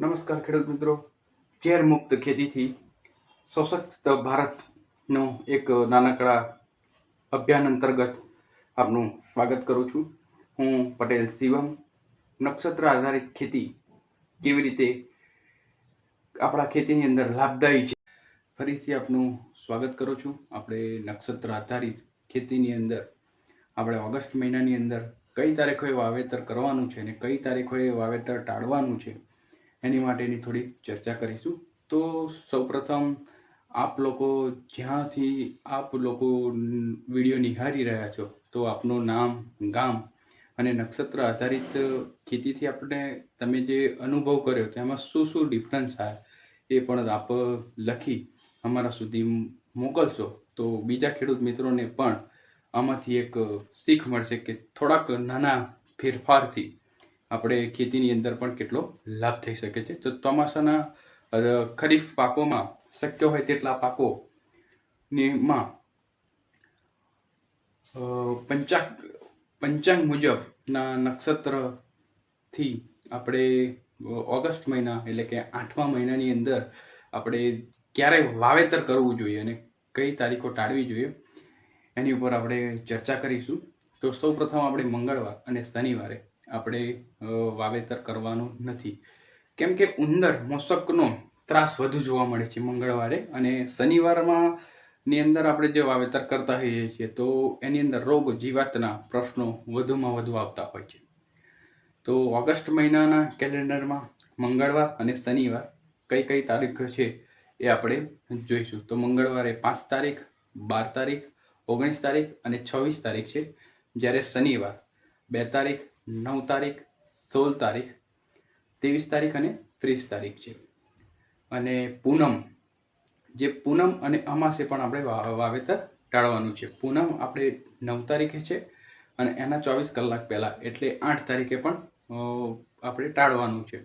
નમસ્કાર ખેડૂત મિત્રો. ઝેર મુક્ત ખેતીથી સશક્ત ભારતનો એક નાનકડા અભિયાન અંતર્ગત આપનું સ્વાગત કરું છું. હું પટેલ શિવમ. નક્ષત્ર આધારિત ખેતી કેવી રીતે આપણા ખેતીની અંદર લાભદાયી છે? ફરીથી આપનું સ્વાગત કરું છું. આપણે નક્ષત્ર આધારિત ખેતીની અંદર, આપણે ઓગસ્ટ મહિનાની અંદર કઈ તારીખોએ વાવેતર કરવાનું છે અને કઈ તારીખોએ વાવેતર ટાળવાનું છે એની માટેની થોડી ચર્ચા કરીશું. તો સૌપ્રથમ આપ લોકો જ્યાંથી આપ લોકો વીડિયો નિહાળી રહ્યા છો, તો આપનું નામ, ગામ અને નક્ષત્ર આધારિત ખેતીથી આપણે તમે જે અનુભવ કર્યો તેમાં શું શું ડિફરન્સ આવે એ પણ આપ લખી અમારા સુધી મોકલશો. તો બીજા ખેડૂત મિત્રોને પણ આમાંથી એક શીખ મળશે કે થોડાક નાના ફેરફારથી આપણે ખેતીની અંદર પણ કેટલો લાભ થઈ શકે છે. તો ચોમાસાના ખરીફ પાકોમાં શક્ય હોય તેટલા પાકો માં પંચાંગ પંચાંગ મુજબના નક્ષત્રથી આપણે ઓગસ્ટ મહિના એટલે કે આઠમા મહિનાની અંદર આપણે ક્યારે વાવેતર કરવું જોઈએ અને કઈ તારીખો ટાળવી જોઈએ એની ઉપર આપણે ચર્ચા કરીશું. તો સૌ પ્રથમ આપણે મંગળવાર અને શનિવારે આપણે વાવેતર કરવાનું નથી. કેમ કે ઉંદર મોસકનો ત્રાસ વધુ જોવા મળે છે મંગળવારે અને શનિવારમાં ની અંદર આપણે જે વાવેતર કરતા હોઈએ છીએ, તો એની અંદર રોગ જીવાતના પ્રશ્નો વધુમાં વધુ આવતા હોય છે. તો ઓગસ્ટ મહિનાના કેલેન્ડરમાં મંગળવાર અને શનિવાર કઈ કઈ તારીખ છે એ આપણે જોઈશું. તો મંગળવારે પાંચ તારીખ, બાર તારીખ, ઓગણીસ તારીખ અને છવ્વીસ તારીખ છે. જ્યારે શનિવાર બે તારીખ નવ તારીખ, સોળ તારીખ, ત્રેવીસ તારીખ અને ત્રીસ તારીખ છે. અને પૂનમ, જે પૂનમ અને અમાસે પણ આપણે વાવેતર ટાળવાનું છે. પૂનમ આપણે નવ તારીખે છે અને એના ચોવીસ કલાક પહેલાં, એટલે આઠ તારીખે પણ આપણે ટાળવાનું છે.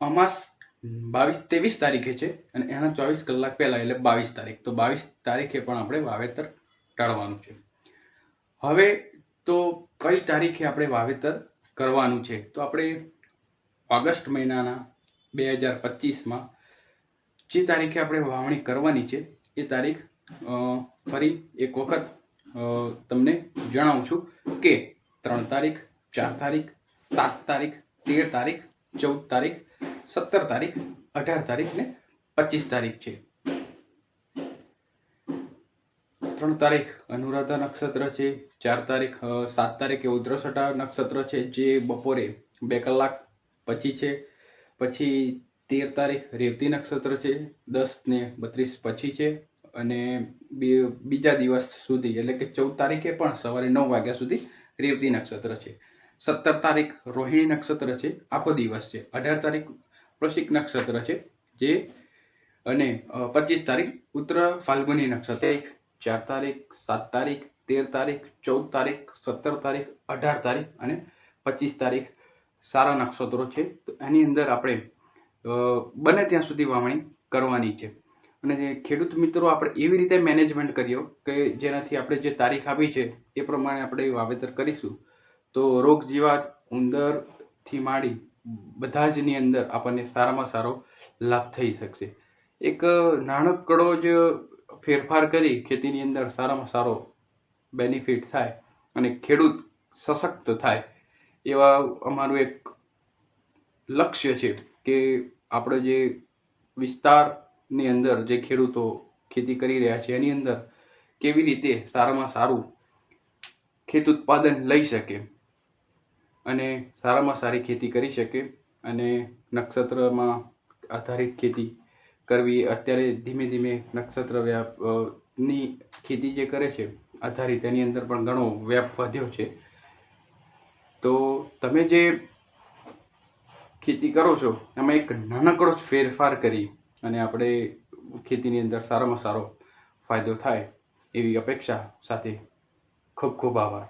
અમાસ બાવીસ, ત્રેવીસ તારીખે છે અને એના ચોવીસ કલાક પહેલાં, એટલે બાવીસ તારીખ. તો બાવીસ તારીખે પણ આપણે વાવેતર ટાળવાનું છે. હવે તો કઈ તારીખે આપણે વાવેતર કરવાનું છે? તો આપણે ઓગસ્ટ મહિનાના બે હજાર પચીસમાં જે તારીખે આપણે વાવણી કરવાની છે, એ તારીખ ફરી એક વખત તમને જણાવું છું કે ત્રણ તારીખ, ચાર તારીખ, સાત તારીખ, તેર તારીખ, ચૌદ તારીખ, સત્તર તારીખ, અઢાર તારીખ ને પચીસ તારીખ છે. ત્રણ તારીખ અનુરાધા નક્ષત્ર છે, ચાર તારીખ સાત તારીખે ઉદ્રસટા નક્ષત્ર છે, જે બપોરે બે કલાક પછી છે. પછી તેર તારીખ રેવતી નક્ષત્ર છે, દસ ને બત્રીસ પછી છે અને બીજા દિવસ સુધી, એટલે કે ચૌદ તારીખે પણ સવારે નવ વાગ્યા સુધી રેવતી નક્ષત્ર છે. સત્તર તારીખ રોહિણી નક્ષત્ર છે, આખો દિવસ છે. અઢાર તારીખ વૃશ્ચિક નક્ષત્ર છે, જે અને પચીસ તારીખ ઉત્તર ફાલ્ગુની નક્ષત્ર ચાર તારીખ, સાત તારીખ, તેર તારીખ, ચૌદ તારીખ, સત્તર તારીખ, અઢાર તારીખ અને પચીસ તારીખ સારા નક્ષત્રો છે. તો એની અંદર આપણે બને ત્યાં સુધી વાવણી કરવાની છે. અને ખેડૂત મિત્રો આપણે એવી રીતે મેનેજમેન્ટ કર્યો કે જેનાથી આપણે જે તારીખ આપી છે એ પ્રમાણે આપણે વાવેતર કરીશું. તો રોગ જીવાત ઉંદરથી માંડી બધા જની અંદર આપણને સારામાં સારો લાભ થઈ શકશે. એક નાનકડો જ ફેરફાર કરી ખેતીની અંદર સારામાં સારો બેનિફિટ થાય અને ખેડૂત સશક્ત થાય, એવા અમારું એક લક્ષ્ય છે કે આપણે જે વિસ્તારની અંદર જે ખેડૂતો ખેતી કરી રહ્યા છે, એની અંદર કેવી રીતે સારામાં સારું ખેત ઉત્પાદન લઈ શકે અને સારામાં સારી ખેતી કરી શકે અને નક્ષત્રમાં આધારિત ખેતી કરવી અત્યારે ધીમે ધીમે નક્ષત્ર વ્યાપની ખેતી જે કરે છે, આધારિત એની અંદર પણ ઘણો વ્યાપ વધ્યો છે. તો તમે જે ખેતી કરો છો, એમાં એક નાનકડો જ ફેરફાર કરી અને આપણે ખેતીની અંદર સારામાં સારો ફાયદો થાય એવી અપેક્ષા સાથે ખૂબ ખૂબ આભાર.